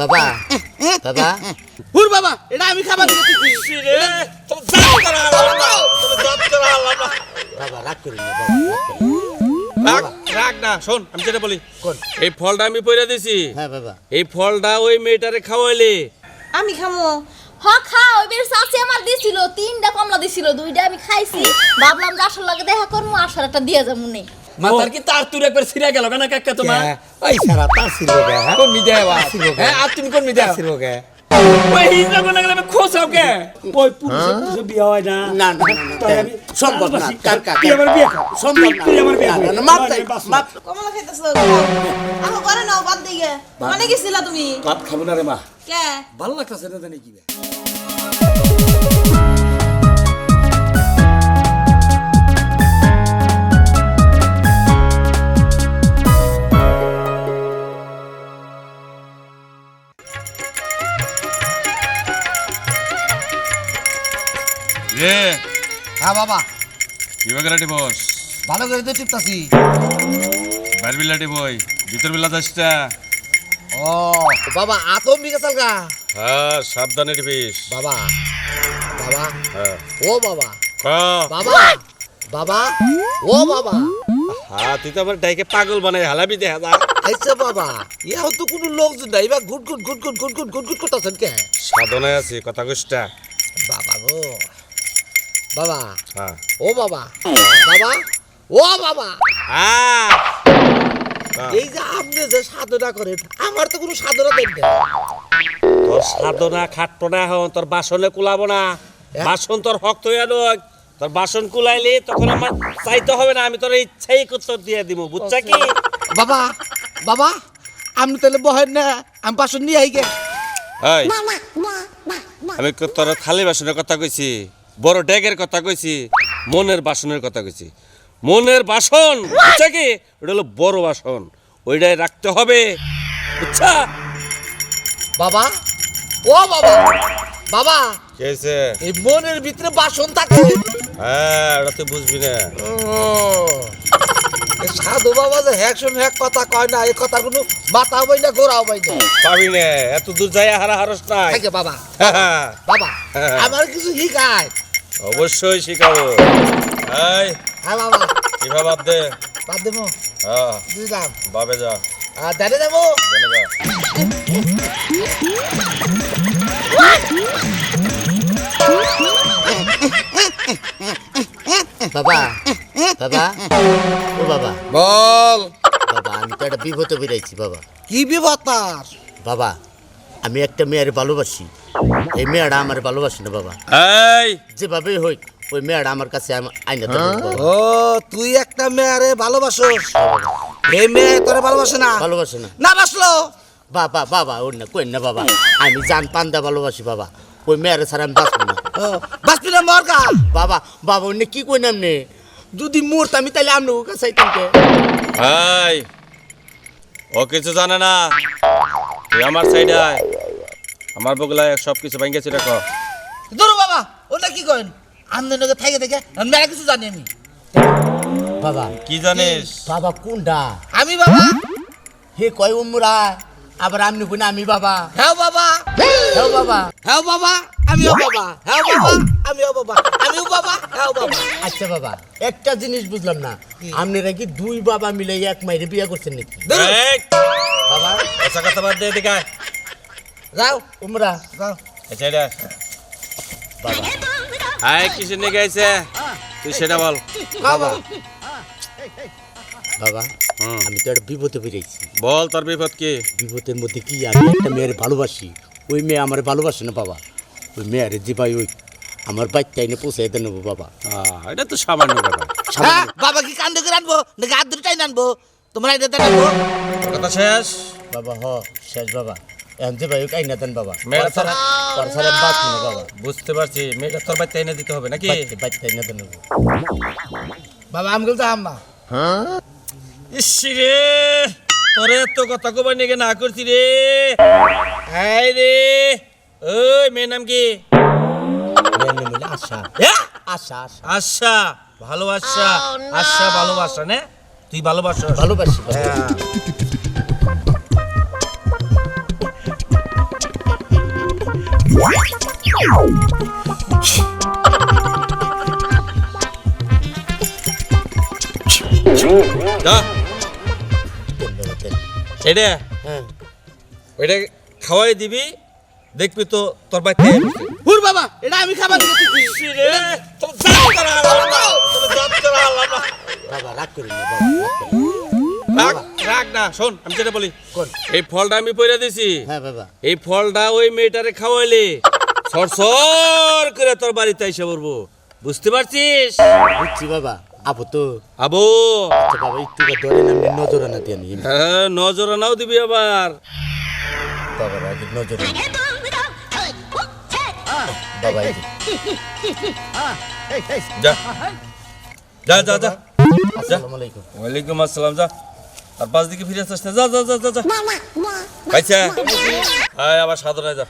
বাবা বাবা বাবা এটা আমি খাবার দিতেছি রে বাবা রাগ করি না। বাবা রাগ রাগ না। শোন আমি যেটা বলি কোন? এই ফলটা আমি পয়রা দিছি। হ্যাঁ বাবা। এই ফলটা ওই মেয়েটারে খাওয়াইলে। আমি খামো। হ খা ওই বের চাচি আমার দিছিল তিনটা কমলা দিছিল দুইটা আমি খাইছি। ভাবলাম যে আসল লাগে দেখা করব আসল একটা দিয়ে যাব নেই মাথার কি তার তুর একবার ছিড়া গেল কেন কাকা তোমার? ওই সারা তার ছিল গে হ্যাঁ? কোন মি দেওয়া ছিল গে। হ্যাঁ আর তুমি কোন মি দেওয়া ছিল গে। ওই হিজড়া কোন গেলে খোসাও কে? ওই পুরুষে পুরুষে বিয়ে হয় না। না না সম্ভব না কার কার তুই আমার বিয়ে সম্ভব না তুই আমার বিয়ে না, কর। মাপ। মাপ। কমলা খাইতেছ ঘরে নাও বাদ দিয়ে মানে গেছিলা তুমি? ভাত খাব না রে মা। কে? ভালো লাগতেছে না জানি কি রে হ্যাঁ বাবা। কি বাগেরাটি বস ভালো করে তো টিপতাছি। বাইর বিলাটি বই ভিতর বেলা দশটা ও বাবা আতম বিকে চালগা হ্যাঁ সাবধানে টিপিস। বাবা বাবা হ্যাঁ। ও বাবা। বাবা বাবা ও বাবা। হ্যাঁ তুই তো আমার ডাইকে পাগল বানাই হালাবি দেখা আইসা বাবা। ইহাও তো কোনো লোকজন নাই বা গুট গুট গুট গুট গুট গুট গুট গুট করতেছেন কে? সাধনায় আছি কথা কইসটা বাবা গো। বাবা। হ্যাঁ। ও বাবা। বাবা। ও বাবা। এই যে আপনি যে সাধনা করেন আমার তো কোনো সাধনা দেন না তোর সাধনা খাটবো না এখন তোর বাসনে কুলাবো না। বাসন তোর হক্ত হইয়া নয়। তোর বাসন কুলাইলে তখন আমার চাইতে হবে না আমি তোর ইচ্ছাই উত্তর দিয়ে দিব বুঝছা কি? বাবা বাবা আপনি তাহলে বহেন না আমি বাসন নিয়ে আই গে। এই, আমি তোর খালি বাসনের কথা কইছি। বড় ডেগের কথা কইছি মনের বাসনের কথা কইছি। মনের বাসন বুঝছা কি? ওটা হলো বড় বাসন। ওইটাই রাখতে হবে বুঝছা? বাবা ও বাবা বাবা কি হয়েছে? এই মনের ভিতরে বাসন থাকে। হ্যাঁ ওটা তুই বুঝবি না। ও সাধু বাবা যে হ্যাক শুন হ্যাক কথা কয় না এই কথা কোনো মাথা হবাই না গোড়া হবাই না। পাবি না এত দূর যাই হারা হারস নাই বাবা হ্যাঁ, বাবা হ্যাঁ। আমার কিছু শিখায়। অবশ্যই শিখাবো। এই হ্যাঁ বাবা। কীভাবে বাদ দে বাদ দেবো হ্যাঁ বুঝলাম বাবে যা। আর দাঁড়িয়ে যাব। জেনে যা। বাবা বাবা ও বাবা। বল। বাবা আমি তো একটা বিপদে বেরাইছি বাবা। কি বিপদ তার? বাবা আমি একটা মেয়ের ভালোবাসি। এই মেয়েটা আমার ভালোবাসি না বাবা। এই! যেভাবে হোক ওই মেয়েটা আমার কাছে আইনা ও তুই একটা মেয়ারে ভালোবাসোস। এই মেয়ে তোরে ভালোবাসে না? ভালোবাসে না। না বাসলো? বাবা বাবা ওর না কই না বাবা। আমি জান পান্দা ভালোবাসি বাবা। ওই মেয়ের ছাড়া আমি বাঁচবো না। ও, বাঁচবি না মরকা বাবা বাবা অন্য কি কই নাম নে যদি মরতাম আমি তাহলে আমি কাছে আইতাম কে? ও কিছু জানে না। তুই আমার সাইডে আয়। আমার বগলায় সব কিছু ভাঙ্গেছি রাখো ধরো বাবা ওটা কি করেন আন্দোলনকে থাকে দেখে মেলা কিছু জানি আমি। বাবা কি জানিস? বাবা কোনটা? আমি বাবা? হে কয় উমরা আবার আমনি কই না আমি বাবা। হ্যাঁ বাবা। হ্যাঁ বাবা। হ্যাঁ বাবা আমিও বাবা। হ্যাঁ বাবা। আমিও বাবা আমিও বাবা হ্যাঁ বাবা। আচ্ছা বাবা একটা জিনিস বুঝলাম না। আপনারা কি দুই বাবা মিলে এক মাইরে বিয়ে করছেন নাকি? বাবা। এসা কথা বাদ দে এদিকে আয়। যাও উমরা। যাও। এই সাইডে আয়। আয় কিসের নিয়ে গেছে? তুই সেটা বল। বাবা। বাবা। আমি তো একটা বিপদে বেরিয়েছি বল তোর বিপদ কি? বিপদের মধ্যে কি আমি একটা মেয়ের ভালোবাসি? ওই মেয়ে আমার ভালোবাসে না বাবা? ওই মেয়ের ভাই ওই আমার বাচ্চা এনে পৌঁছাই দেন নেব বাবা। আহ, এটা তো সামান্য ব্যাপার হ্যাঁ বাবা কি কান্দে করে আনব? নাকি হাত দুটাই আনব? তোমার এটা দেখাবো তোর কথা শেষ? বাবা হ শেষ বাবা। এখন যে ভাই ওই কাইনা দেন বাবা। মেয়ের ছাড়া- পর ছাড়া আমি বাঁচবো না বাবা। বুঝতে পারছি মেয়েটা তোর বাচ্চা এনে দিতে হবে নাকি? বাচ্চা এনে দেন নেব বাবা আমি বলতে আম্মা ইসি রে তোরে তো কথা কবার নিয়ে না করছি রে? হাই রে ওই মেয়ের নাম কি? আশা। হ্যাঁ? আশা আশা। ভালোবাসা। আশা ভালোবাসা নে? তুই ভালোবাসা। এটা হ্যাঁ। ওইটা খাওয়াই দিবি দেখবি তো তোর বাচ্চা হুর বাবা এটা আমি খাবার দিতেছি বাবা রাগ করি না বাবা রাগ করি না। রাগ রাগ না শোন আমি যেটা বলি কোন? এই ফলটা আমি পয়রা দিছি। হ্যাঁ বাবা। এই ফলটা ওই মেয়েটারে খাওয়াইলে সর করে তোর বাড়িতে এসে পড়ব। বুঝতে পারছিস? বুঝছি বাবা। আবো তো আবো। আচ্ছা বাবা একটু ধরে না আমি নজরে না দিয়ে নিই। হ্যাঁ নজর নাও দিবি আবার। বাবা আগে এই যে। যা যা যা। আসসালামু আলাইকুম। ওয়ালাইকুম আসসালাম যা। আর পাঁচ দিকে ফিরে আসছিস না যা যা যা যা যা। পাইছা। হ্যাঁ আবার সাধনায় যা।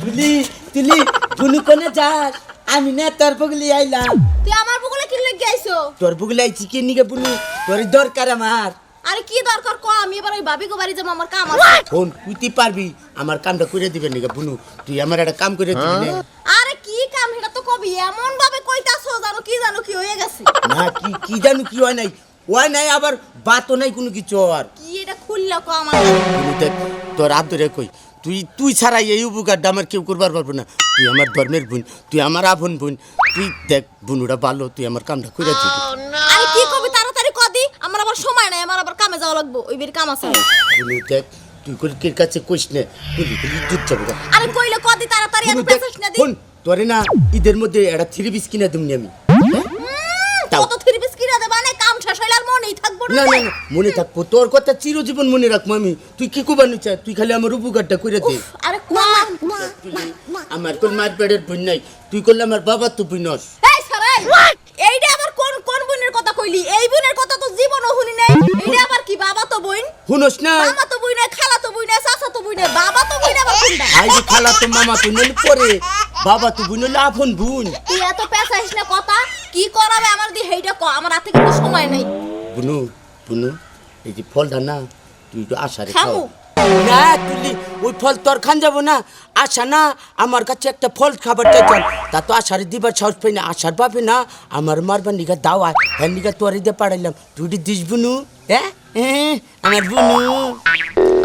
তুলি তুলি বুনু কোনে যাস? আমি না তোর বগলি আইলাম। তুই আমার বগলে কি লেগে আইছো? তোর বগলি আইছি কি নিকে বুনু তোর দরকার আমার। আরে কি দরকার? ক আমি এবার ওই ভাবি গো বাড়ি যাব আমার কাম আছে। ফোন তুই তুই পারবি? আমার কামটা করে দিবেন নাকি বুনু? তুই আমার একটা কাম করে দিবি না। আরে কি কাম? এটা তো কবি। এমন ভাবে কইতাছো জানো কি জানো কি হয়ে গেছে? না কি কি জানো কি হয় নাই? হয় নাই আবার বাতও নাই কোনো কিছু আর। কি এটা খুললা কো আমার দেখ তোর হাত ধরে কই। তুই তুই ছাড়া এই উপকারটা আমার কেউ করবার পারব না। তুই আমার ধর্মের বোন তুই আমার আপন বোন। তুই দেখ বুনুটা ভালো তুই আমার কামটা করে দিবি আরে কি কবি তাড়াতাড়ি কদি আমার আবার সময় নাই আমার আবার কামে যাওয়া লাগবো ওই বের কাম আছে। দেখ তুই করে কে কাছে কইস না? তুই তুই দুধ চাবো আরে কইলে কদি তাড়াতাড়ি এত পেছাস না দি। তোরে না ঈদের মধ্যে একটা থ্রি পিস কিনে দিমনি আমি। তাও। কত থ্রি পিস কিনা দেবা? না কাম শেষ হইলে আর মনেই থাকব না না না মনে থাকব। তোর কথা চিরজীবন মনে রাখব আমি। তুই কি কুবানি চা তুই খালি আমার উপকারটা করে দে। আরে কোয়া আমার কোন মার পেটের বোন নাই। তুই করলে আমার বাবা তো বুনস এই সারাই এইটা বোনের কথা কইলি এই বোনের কথা তো জীবনও শুনি নাই। এইটা আবার কি বাবা তো বোন? শুনস না। মামা তো বই নাই খালা তো বই নাই চাচা তো বই নাই বাবা তো বই নাই কোনটা? আই যে খালা তো মামা তো নইলে পরে বাবা তো বুন হলে আপন বোন। তুই এত পেঁচাইস না কথা কি করাবে আমার দি হেইটা ক আমার হাতে কিন্তু সময় নাই। বুনু বুনু এই যে ফলটা না তুই আশারে খাও। খামু। না তুলি ওই ফল তোর খান যাব না। আশা না আমার কাছে একটা ফল খাবার চাইছেন তা তো আশারে দিবার সাহস পাই না আশার পাবে না আমার মারবার নিগা দাওয়া হ্যাঁ নিগা তোর দিয়ে পাঠাইলাম তুই দিস বুনু? হ্যাঁ আমার বুনু।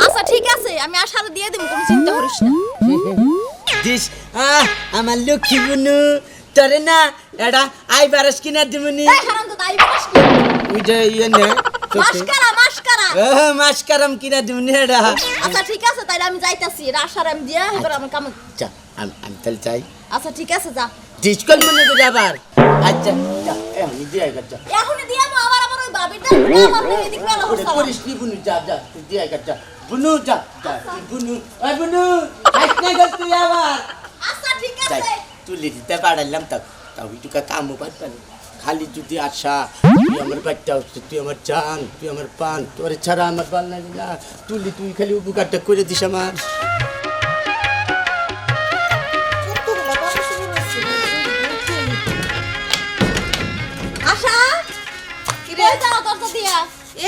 আচ্ছা ঠিক আছে আমি আশারে দিয়ে দিব কোনো চিন্তা করিস না। দিস আহ আমার লক্ষ্মী বুনু। তোরে না এটা আই বারস কিনা দিবনি ওইটা ইয়ে নে মাসকারা মাসকারাম কিনা এটা আচ্ছা ঠিক আছে তাইলে আমি যাইতাছি। আমি দিয়া এবার আমার কাম যা আমি আমি তাহলে চাই আচ্ছা ঠিক আছে যা। ডিসকল মনে করে আবার। আচ্ছা যা এ, আমি দিয়ে আইবার যা। এখনই দিয়া মো আবার আমার ওই ভাবিটা আমার এদিক মেলা ওরে হসালা করিস নি বুনু? যা যা তুই দিয়ে আইবার যা। বুনু যা যা তুই বুনু। ওই বুনু খাইস না তুই আবার। আচ্ছা ঠিক যাই আছে। তুলে দিতে পারাইলাম তা। তাও একটু কামও পারতাম খালি যদি আশা, তুই আমার বাচ্চা হচ্ছে তুই আমার চান, তুই আমার পান, তোর ছাড়া আমার পাল লাগে না। তুলি তুই খালি উপকারটা করে দিস আমার। আশা দিয়া।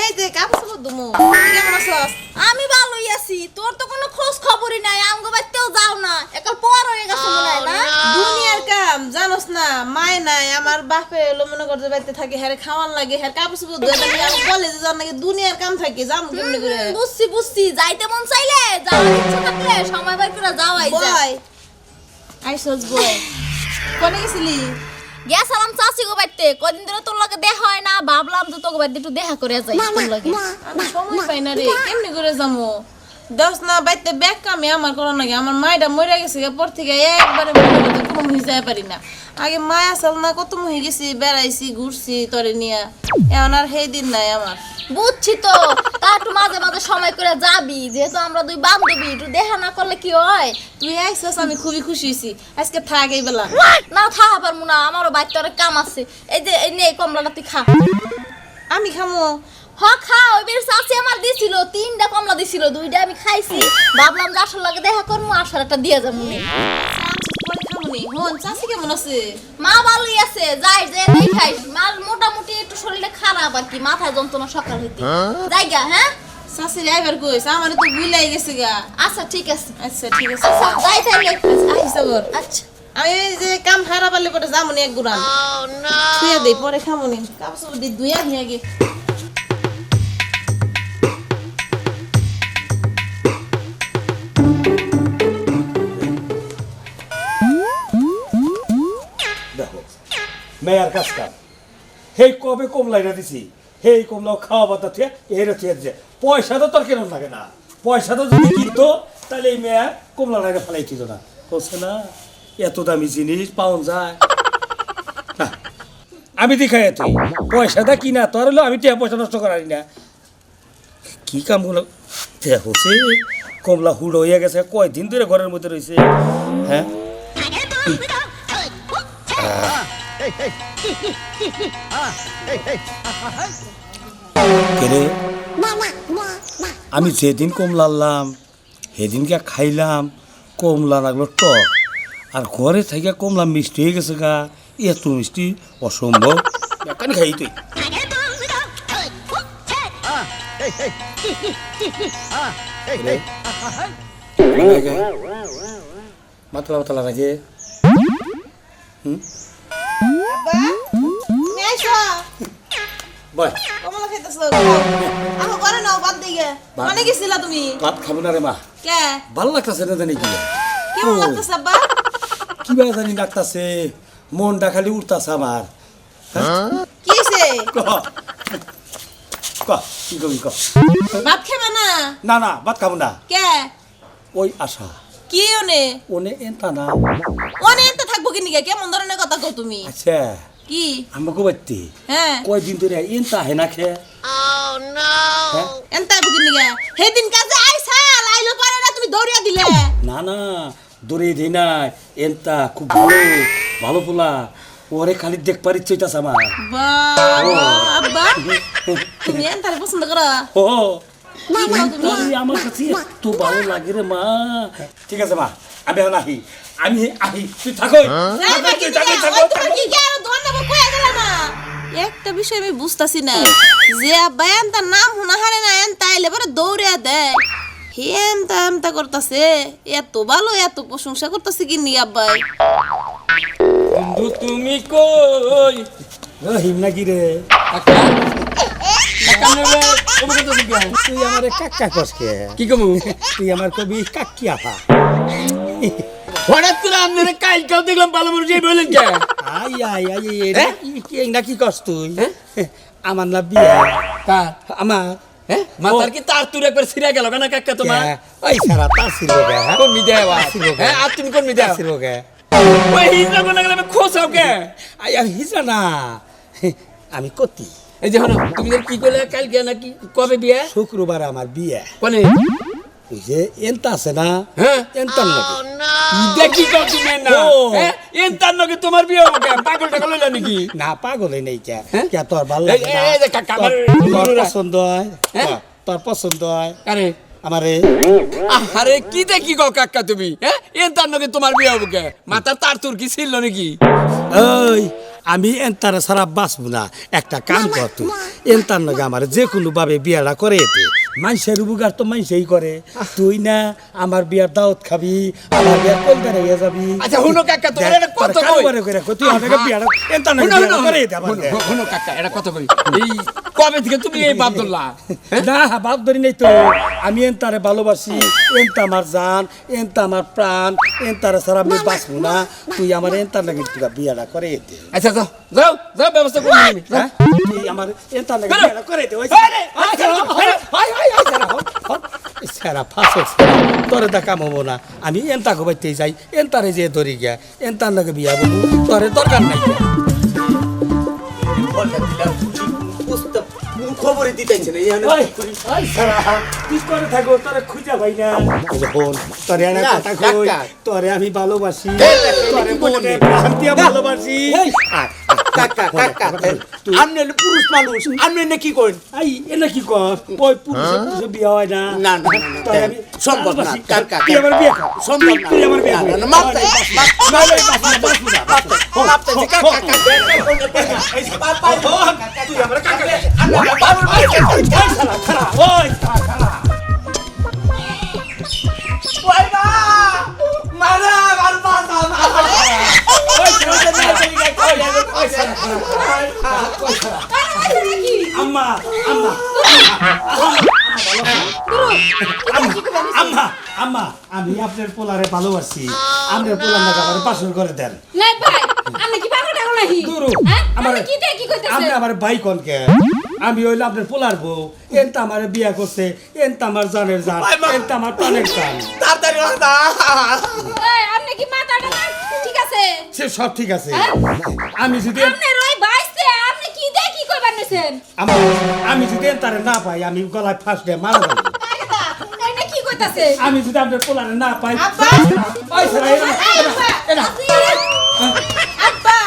এই যে কাপড় চোপড় দুমু? কেমন আছস? আমি ভালোই আছি। তোর তো কোনো খোঁজ খবরই নাই আঙ্গ বাইতেও যাও না। একাল পর হয়ে গেছে মনে হয় না? দুনিয়ার কাম জানোস না মায় নাই আমার বাপে হলো মনে করতে বাড়িতে থাকে হ্যারে খাওয়ান লাগে হ্যার কাপড় চোপড় ধুয়ে লাগে আমি কলেজে যাওয়ার নাকি দুনিয়ার কাম থাকে যাম কেমনি করে? বুঝছি বুঝছি। যাইতে মন চাইলে যাওয়ার ইচ্ছা থাকলে সময় বের করে যাওয়াই যায় আইসস বয়। কোনে গেছিলি? গেছিলাম চাচি গো বাইতে। কদিন ধরে তোর লগে দেখা হয় না ভাবলাম তো তোকে বাইতে একটু দেখা করে যাই তোর লগে। আমি সময় পাই না রে কেমনি করে যামু? দশ না বাইতে ব্যাগ কামে আমার করো নাকি আমার মায়েরা মরে গেছে পর থেকে একবারে কোনো মুহি যাই পারি না। আগে মায় আসল না কত মুহি গেছি বেড়াইছি ঘুরছি তরে নিয়া। এখন আর সেই দিন নাই আমার। বুঝছি তো তা একটু মাঝে মাঝে সময় করে যাবি যেহেতু আমরা দুই বান্ধবী একটু দেখা না করলে কি হয়? তুই আইসস আমি খুবই খুশি হয়েছি আজকে থাক এই বেলা। না থাকা পারব না আমারও বাড়িতে অনেক কাম আছে। এই যে এই নে কমলাটা তুই খা। আমি খামো। হ খা ওই বের চাচি আমার দিছিল তিনটা কমলা দিছিল দুইটা আমি খাইছি। ভাবলাম যে আসার লাগে দেখা করব আসার একটা দিয়ে যাব নে। পরে খামুনি মন চাষি কেমন আছে? মা ভালোই আছে যাই যে দেখাই। মার মোটামুটি একটু শরীরটা খারাপ আর কি মাথায় যন্ত্রণা সকাল হইতে। জায়গা হ্যাঁ? কইস আমার তো ভুলাই গেছে গা। আচ্ছা ঠিক আছে। আচ্ছা ঠিক আছে। আচ্ছা যাই আচ্ছা আচ্ছা। আমি যে কাম হারা পারলে পরে যাব নি এক গুড়ান শুয়ে দেই পরে খাব নি। কাপড় দি দুইয়া নিয়ে গে মেয়ার কাজ কাম। হেই, কবে কমলাইরা দিছি? হেই কমলাও খাওয়া বাতা থুয়ে এর থুয়ে দিছে। পয়সা তো তোর কেন লাগে না? পয়সা তো যদি কিনতো, তাহলে এই মেয়া কমলা লাইনে ফেলাই দিত না। বলছে না, এত দামি জিনিস পাওয়া যায়। আমি দেখাই তুই। পয়সাটা কিনা, তোর হলো আমি টিয়া পয়সা নষ্ট করারি না। কি কামগুলো হচ্ছে কমলা হুড় হয়ে গেছে, কয়দিন ধরে ঘরের মধ্যে রয়েছে হ্যাঁ? কেরে আমি যেদিন কমলা আনলাম সেদিনকে খাইলাম কমলা লাগল টক। আর ঘরে থেকে কমলা মিষ্টি হয়ে গেছে গা। এত মিষ্টি অসম্ভব। কেন খাই তুই। মাতলা মাতলা লাগে তুমি বয়। কমলা খাইতেছো আমার ঘরে নাও বাদ দিয়ে মানে গেছিলা তুমি? ভাত খাব না রে মা। কে? ভালো লাগতেছে না জানি কি? কেমন লাগতেছে আব্বা? কিবা জানি ডাকতাছে মনটা খালি উঠতাছে আমার। কি হইছে? ক। ক কি কবি ক। ভাত খাবে না? না না ভাত খাব না। কে? ওই আশা। কি ওনে? ওনে এনতা না। ওনে এত থাকব কি নিকে কেমন ধরনের কথা কও তুমি? আচ্ছা। কি? আমাকে বাড়তে হ্যাঁ। কয়দিন ধরে এনতা হে না খে? এন্তা বুকি নিকে সেদিন কাজে আইসা লাইলো পারে না তুমি দৌড়িয়া দিলে। না না দূরে দিই নাই। এনতা খুব ভালো ভালো পোলা। ওরে খালি দেখ পারি চইতাছে আমার। বাবা তুমি এন্তারে পছন্দ করো? ও। আমার কাছে এত ভালো লাগে রে মা। ঠিক আছে মা আমি এখন আহি। আমি আহি তুই থাকো। থাকো, থাকো, থাকো। গেল না একটা বিষয় আমি বুঝতাছি না। যে আব্বা এন্তা নাম হুনা হারে না এন্তা আইলে পরে দৌড়িয়া দেয়। হে এমতা এমতা করতাছে এত ভালো এত প্রশংসা করতাছে কি নি আব্বাই? বন্ধু তুমি কই? রহিম নাকি রে? তুই আমার কাকা কসকে কি? কমু? তুই আমার কবি কাকি আফা হঠাৎ করে আপনারা কালকেও দেখলাম ভালো মানুষ এই বললেন কে? আই আই আই এটা কি কি না কি কস তুই আমার না বিয়া। কার আমার মাথার কি তার তুর একবার ছিঁড়ে গেল কেন কাকা তোমার? ওই সারা তার ছিল হ্যাঁ কোন। হ্যাঁ আর তুমি কোন মি দেওয়া ছিল গে ওই হিজড়া কোন গেলে আই আমি না। আমি কতি। এই যে হলো তুমি কি করলে কালকে নাকি কবে বিয়ে? শুক্রবার আমার বিয়ে। কোনে? ওই যে এনতা আছে না হ্যাঁ? এনতার লাগে দেখি কও তুমি না। হ্যাঁ? এন তার নগে তোমার বিয়ে হবে? পাগল টাগল হইলা নাকি? না পাগলে নেই কে। হ্যাঁ? কে তোর ভালো লাগে না? তোর- পছন্দ হয়? হ্যাঁ? তোর পছন্দ হয়? আরে। আমারে? আরে কি দেখি কও কাকা তুমি? হ্যাঁ? এন তার নগে তোমার বিয়ে হবে কে? মাথার তার তুর কি ছিল নাকি? ওই আমি এন্তারে সারা বাঁচবো না। একটা কাম কর তুই। এন্তার লগে আমার যে কোনো ভাবে বিয়াটা করে এতে মানুষের উপকার তো মানুষই করে। তুই না আমার বিয়ার দাওয়াত খাবি আমার বিয়ার কলকারে হয়ে যাবি। আচ্ছা, হুনো কাকা, তোমার এটা কত কই? কারবারে করে কই, তুই আমাকে বিয়াটা এন্তার লগে শুনো, বিয়াটা শুনো, করে এতে আমার শুনো, শুনো কাকা এটা কত কই? এই কবে থেকে তুমি এই বাবদুল্লাহ না বাপ ধরি নেই তো। আমি এন্তারে ভালোবাসি এন্তা আমার জান এন্তা আমার প্রাণ এন্তারে সারা আমি বাঁচবো না। তুই আমার এন্তার লাগে বিয়াটা করে আচ্ছা যাও। যাও যাও ব্যবস্থা করে নিবি হ্যাঁ? আমার লাগে করে দে ওই সারা, ফাঁসো তোরে দেখা হব না। আমি এন্তা গোবাইতে যাই এন্তারে যে ধরি গিয়া। এন্তার লাগে বিয়া বলব তোরে দরকার নাই। গিয়া। দিতেছে না ওই, ওই তুই করে থাকো তোরে খুঁজা ভাই না। বোন তোরে এনে কথা কই। তোরে আমি ভালোবাসি। তোরে মনে প্রাণ দিয়া ভালোবাসি। কাকা কাকা হলে পুরুষ মানুষ আপনি না কি করেন আই এনা কি কর ওই পুরুষে পুরুষে বিয়ে হয় না না না না, না, তাই সম্ভব না কাকা তুই আমার বিয়ে। সম্ভব না তুই আমার বিয়ে না। না, না, মাপ চাই, মাপ- মাপ চাই, মাপ না, মাপ চাই, মাপ চাই, কাকা, কাকা, বাপ, বাপ, তুই আমার কাকা খারা খারা ওই আম্মা আম্মা আম্মা আম্মা আমি আপনার পোলারে ভালোবাসি। আপনার পোলার নাকি আমার পাশন করে দেন। ভাই আপনি কি পাগল টাগল নাকি? দুরু। হ্যাঁ? আমার কি দিয়ে কি আপনি আমার ভাই কনকে আমি হইল আপনার পোলার বউ। এনতা আমার বিয়া করছে এনতা আমার জানের জান এনতা আমার প্রাণের জান। তাড়াতাড়ি সে সব ঠিক আছে। আমি যদি আপনি রই বাইসতে আপনি কি দিয়ে কি কইবার নেছেন? আমার আমি যদি তারে না পাই আমি গলায় ফাঁস দিয়ে মারা যাব কি কইতাছে? আমি যদি আপনার পোলারে না পাই আব্বা! ওই শালা, এরা- এরা- এরা- আব্বা!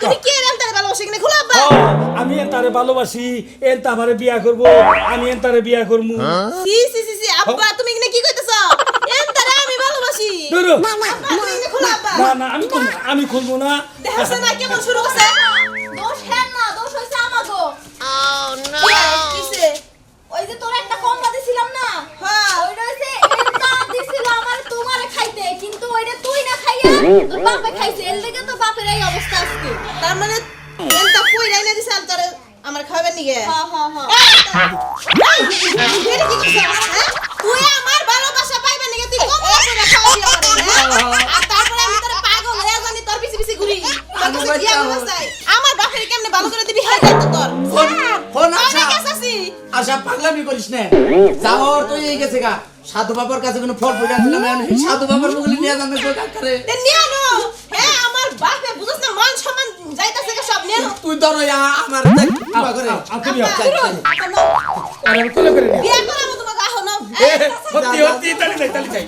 তুমি কে এরকম তার ভালোবাসে কিনে খোলা আব্বা! আমি তারে ভালোবাসি বিয়া করব আমি এন তারে বিয়া করব সি সি সি সি আব্বা তুমি কি কইতাছ? এন তারে আমি ভালোবাসি। না না আমি খুলবো না, আমি খুলবো না দেখাছ না কেমন শুরু করছে দোষ হ্যাঁ না দোষ হইছে আমাগো কিসে ওই যে তোর একটা কমলা দিছিলাম না হ্যাঁ। ওইটা হইছে এলটা দিছিল আমার তোমারে খাইতে কিন্তু ওইটা তুই না খাইয়া তোর বাপে খাইছে এর লেগে তো বাপের এই অবস্থা আজকে তার মানে এনটা কই রাইনা দিছে আর তোরে আমার খাবেন নিগে হ্যাঁ হ্যাঁ হ্যাঁ তুই আমার ভালোবাসা পাইবে নিগে তুই কম বয়সে দেখা হইয়া করে হ্যাঁ? আর তারপরে আমি তোরে পাগল হয়ে জানি তোর পিছে পিছে ঘুরি তোর কাছে গিয়া আমার বাপের কেমনে ভালো করে দিবি? হাই তো তোর। ফোন আমি আশা পাগলামি করিস না। যাওয়ার তো এই গেছে গা। সাধু বাবার কাছে কোনো ফল পড়ে আনছিলাম এখন সাধু বাবার মুখে নিয়ে যাবে তো কাকারে নিয়ে নো হ্যাঁ আমার বাপে বুঝছ না মান সম্মান যাইতাছে কে সব নিয়ে নো তুই ধরো আমার দেখ কিবা করে। আ, তুমি আব্বা, আও। শুনো, আর কোলে করে নিয়ে বিয়া করাবো তোমাকে আহ নাও। সত্যি সত্যি তালি চাই তালি চাই